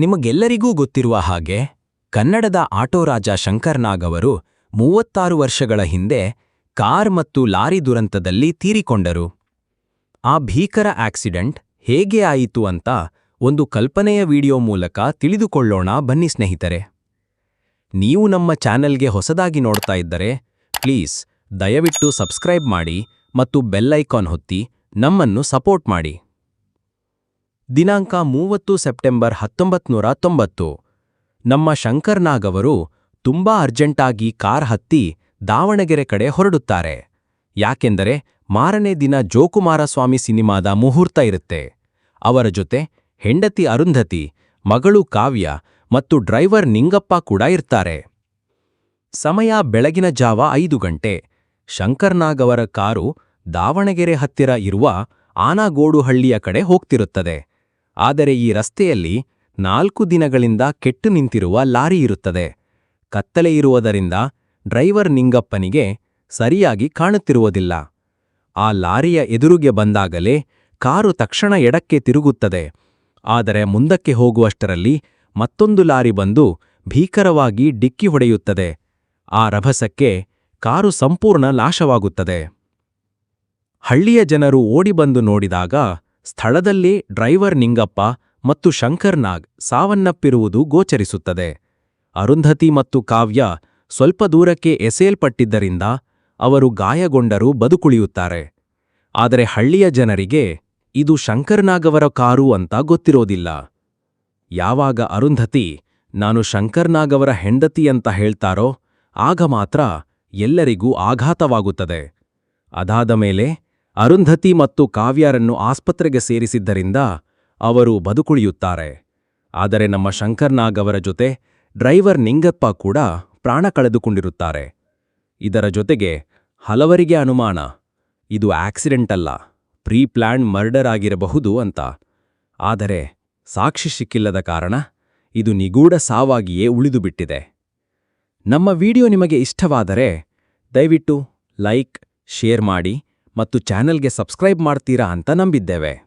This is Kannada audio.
ನಿಮಗೆಲ್ಲರಿಗೂ ಗೊತ್ತಿರುವ ಹಾಗೆ, ಕನ್ನಡದ ಆಟೋ ರಾಜ ಶಂಕರ್ನಾಗ್ ಅವರು ಮೂವತ್ತಾರು ವರ್ಷಗಳ ಹಿಂದೆ ಕಾರ್ ಮತ್ತು ಲಾರಿ ದುರಂತದಲ್ಲಿ ತೀರಿಕೊಂಡರು. ಆ ಭೀಕರ ಆಕ್ಸಿಡೆಂಟ್ ಹೇಗೆ ಆಯಿತು ಅಂತ ಒಂದು ಕಲ್ಪನೆಯ ವಿಡಿಯೋ ಮೂಲಕ ತಿಳಿದುಕೊಳ್ಳೋಣ ಬನ್ನಿ ಸ್ನೇಹಿತರೆ. ನೀವು ನಮ್ಮ ಚಾನೆಲ್ಗೆ ಹೊಸದಾಗಿ ನೋಡ್ತಾ ಇದ್ದರೆ ಪ್ಲೀಸ್ ದಯವಿಟ್ಟು ಸಬ್ಸ್ಕ್ರೈಬ್ ಮಾಡಿ ಮತ್ತು ಬೆಲ್ಲೈಕಾನ್ ಹೊತ್ತಿ ನಮ್ಮನ್ನು ಸಪೋರ್ಟ್ ಮಾಡಿ. ದಿನಾಂಕ ಮೂವತ್ತು ಸೆಪ್ಟೆಂಬರ್ ಹತ್ತೊಂಬತ್ನೂರ ತೊಂಬತ್ತು. ನಮ್ಮ ಶಂಕರ್ನಾಗ್ ಅವರು ತುಂಬಾ ಅರ್ಜೆಂಟಾಗಿ ಕಾರ್ ಹತ್ತಿ ದಾವಣಗೆರೆ ಕಡೆ ಹೊರಡುತ್ತಾರೆ. ಯಾಕೆಂದರೆ ಮಾರನೇ ದಿನ ಜೋಕುಮಾರಸ್ವಾಮಿ ಸಿನಿಮಾದ ಮುಹೂರ್ತ ಇರುತ್ತೆ. ಅವರ ಜೊತೆ ಹೆಂಡತಿ ಅರುಂಧತಿ, ಮಗಳು ಕಾವ್ಯ ಮತ್ತು ಡ್ರೈವರ್ ನಿಂಗಪ್ಪ ಕೂಡ ಇರ್ತಾರೆ. ಸಮಯ ಬೆಳಗಿನ ಜಾವ ಐದು ಗಂಟೆ. ಶಂಕರ್ನಾಗ್ ಅವರ ಕಾರು ದಾವಣಗೆರೆ ಹತ್ತಿರ ಇರುವ ಆನಾಗೋಡುಹಳ್ಳಿಯ ಕಡೆ ಹೋಗ್ತಿರುತ್ತದೆ. ಆದರೆ ಈ ರಸ್ತೆಯಲ್ಲಿ ನಾಲ್ಕು ದಿನಗಳಿಂದ ಕೆಟ್ಟು ನಿಂತಿರುವ ಲಾರಿ ಇರುತ್ತದೆ. ಕತ್ತಲೆ ಇರುವುದರಿಂದ ಡ್ರೈವರ್ ನಿಂಗಪ್ಪನಿಗೆ ಸರಿಯಾಗಿ ಕಾಣುತ್ತಿರುವುದಿಲ್ಲ. ಆ ಲಾರಿಯ ಎದುರುಗೆ ಬಂದಾಗಲೇ ಕಾರು ತಕ್ಷಣ ಎಡಕ್ಕೆ ತಿರುಗುತ್ತದೆ. ಆದರೆ ಮುಂದಕ್ಕೆ ಹೋಗುವಷ್ಟರಲ್ಲಿ ಮತ್ತೊಂದು ಲಾರಿ ಬಂದು ಭೀಕರವಾಗಿ ಡಿಕ್ಕಿ ಹೊಡೆಯುತ್ತದೆ. ಆ ರಭಸಕ್ಕೆ ಕಾರು ಸಂಪೂರ್ಣ ನಾಶವಾಗುತ್ತದೆ. ಹಳ್ಳಿಯ ಜನರು ಓಡಿಬಂದು ನೋಡಿದಾಗ ಸ್ಥಳದಲ್ಲಿ ಡ್ರೈವರ್ ನಿಂಗಪ್ಪ ಮತ್ತು ಶಂಕರ್ನಾಗ್ ಸಾವನ್ನಪ್ಪಿರುವುದು ಗೋಚರಿಸುತ್ತದೆ. ಅರುಂಧತಿ ಮತ್ತು ಕಾವ್ಯ ಸ್ವಲ್ಪ ದೂರಕ್ಕೆ ಎಸೆಯಲ್ಪಟ್ಟಿದ್ದರಿಂದ ಅವರು ಗಾಯಗೊಂಡರೂ ಬದುಕುಳಿಯುತ್ತಾರೆ. ಆದರೆ ಹಳ್ಳಿಯ ಜನರಿಗೆ ಇದು ಶಂಕರ್ನಾಗವರ ಕಾರು ಅಂತ ಗೊತ್ತಿರೋದಿಲ್ಲ. ಯಾವಾಗ ಅರುಂಧತಿ, ನಾನು ಶಂಕರ್ನಾಗವರ ಹೆಂಡತಿ ಅಂತ ಹೇಳ್ತಾರೋ, ಆಗ ಮಾತ್ರ ಎಲ್ಲರಿಗೂ ಆಘಾತವಾಗುತ್ತದೆ. ಅದಾದ ಮೇಲೆ ಅರುಂಧತಿ ಮತ್ತು ಕಾವ್ಯರನ್ನು ಆಸ್ಪತ್ರೆಗೆ ಸೇರಿಸಿದ್ದರಿಂದ ಅವರು ಬದುಕುಳಿಯುತ್ತಾರೆ. ಆದರೆ ನಮ್ಮ ಶಂಕರ್ನಾಗ್ ಅವರ ಜೊತೆ ಡ್ರೈವರ್ ನಿಂಗಪ್ಪ ಕೂಡ ಪ್ರಾಣ ಕಳೆದುಕೊಂಡಿರುತ್ತಾರೆ. ಇದರ ಜೊತೆಗೆ ಹಲವರಿಗೆ ಅನುಮಾನ, ಇದು ಆಕ್ಸಿಡೆಂಟ್ ಅಲ್ಲ ಪ್ರೀ ಪ್ಲ್ಯಾನ್ ಮರ್ಡರ್ ಆಗಿರಬಹುದು ಅಂತ. ಆದರೆ ಸಾಕ್ಷಿ ಸಿಕ್ಕಿಲ್ಲದ ಕಾರಣ ಇದು ನಿಗೂಢ ಸಾವಾಗಿಯೇ ಉಳಿದುಬಿಟ್ಟಿದೆ. ನಮ್ಮ ವಿಡಿಯೋ ನಿಮಗೆ ಇಷ್ಟವಾದರೆ ದಯವಿಟ್ಟು ಲೈಕ್, ಶೇರ್ ಮಾಡಿ. ಮತ್ತು ಚಾನೆಲ್ಗೆ ಸಬ್ಸ್ಕ್ರೈಬ್ ಮಾಡ್ತೀರಾ ಅಂತ ನಂಬಿದ್ದೇವೆ.